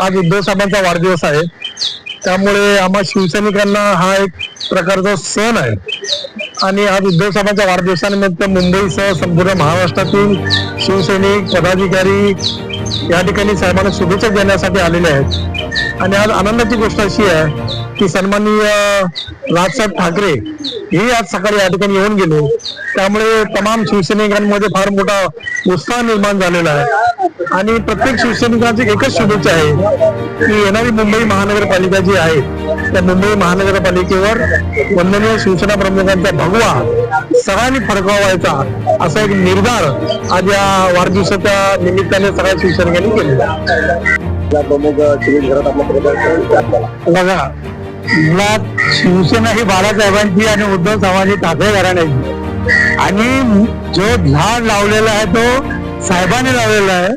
आज उद्धव साहेबांचा वाढदिवस आहे. त्यामुळे आम्हा शिवसैनिकांना हा एक प्रकारचा सण आहे. आणि आज उद्धव साहेबांच्या वाढदिवसानिमित्त मुंबईसह संपूर्ण महाराष्ट्रातील शिवसैनिक पदाधिकारी या ठिकाणी साहेबांना शुभेच्छा देण्यासाठी आलेले आहेत. आणि आज आनंदाची गोष्ट अशी आहे की सन्माननीय राजसाहेब ठाकरे हे आज सकाळी या ठिकाणी येऊन गेले. त्यामुळे तमाम शिवसैनिकांमध्ये फार मोठा उत्साह निर्माण झालेला आहे. आणि प्रत्येक शिवसैनिकांची एकच शुभेच्छा आहे की येणारी मुंबई महानगरपालिका जी आहे त्या मुंबई महानगरपालिकेवर वंदनीय शिवसेना प्रमुखांचा भगवा सगळ्यांनी फडकवायचा असा एक निर्धार आज या वाढदिवसाच्या निमित्ताने सगळ्या शिवसैनिकांनी केलेला प्रमुख बघा मुळात शिवसेना ही बाळासाहेबांची आणि उद्धव साहेबांची ठाकरे घराण्याची आणि जो झाड लावलेला आहे तो साहेबांनी लावलेला आहे.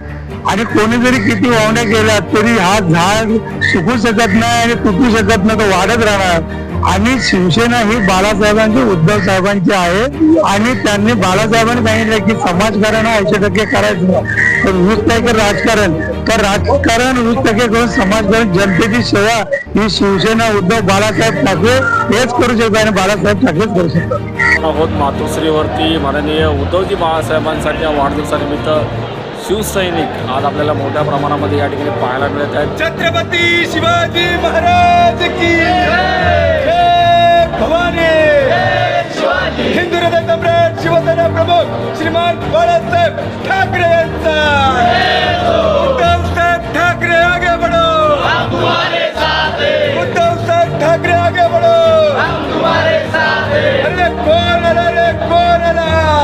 आणि कोणी जरी किती वावण्या केल्या तरी हा झाड सुकू शकत नाही आणि तुटू शकत नाही तो वाढत राहणार. आणि शिवसेना ही बाळासाहेबांची उद्धव साहेबांची आहे. आणि त्यांनी बाळासाहेबांनी सांगितलं की समाजकारण हा ऐंशी टक्के करायचं. नाही. तर वीस टक्के राजकारण. तर राजकारण वीस टक्के करून समाजकारण जनतेची सेवा ही शिवसेना उद्धव बाळासाहेब ठाकरे हेच करू शकतात आणि बाळासाहेब ठाकरेच करू शकतात. आहोत मातोश्रीवरती माननीय उद्धवजी बाळासाहेबांसाठी या वाढदिवसानिमित्त शिवसैनिक आज आपल्याला मोठ्या प्रमाणामध्ये या ठिकाणी पाहायला मिळत आहेत. छत्रपती शिवाजी महाराज की जय भवानी. हिंदू हृदय सम्राट शिवसेना प्रमुख श्रीमान बाळासाहेब ठाकरे यांचा. Correre, correre!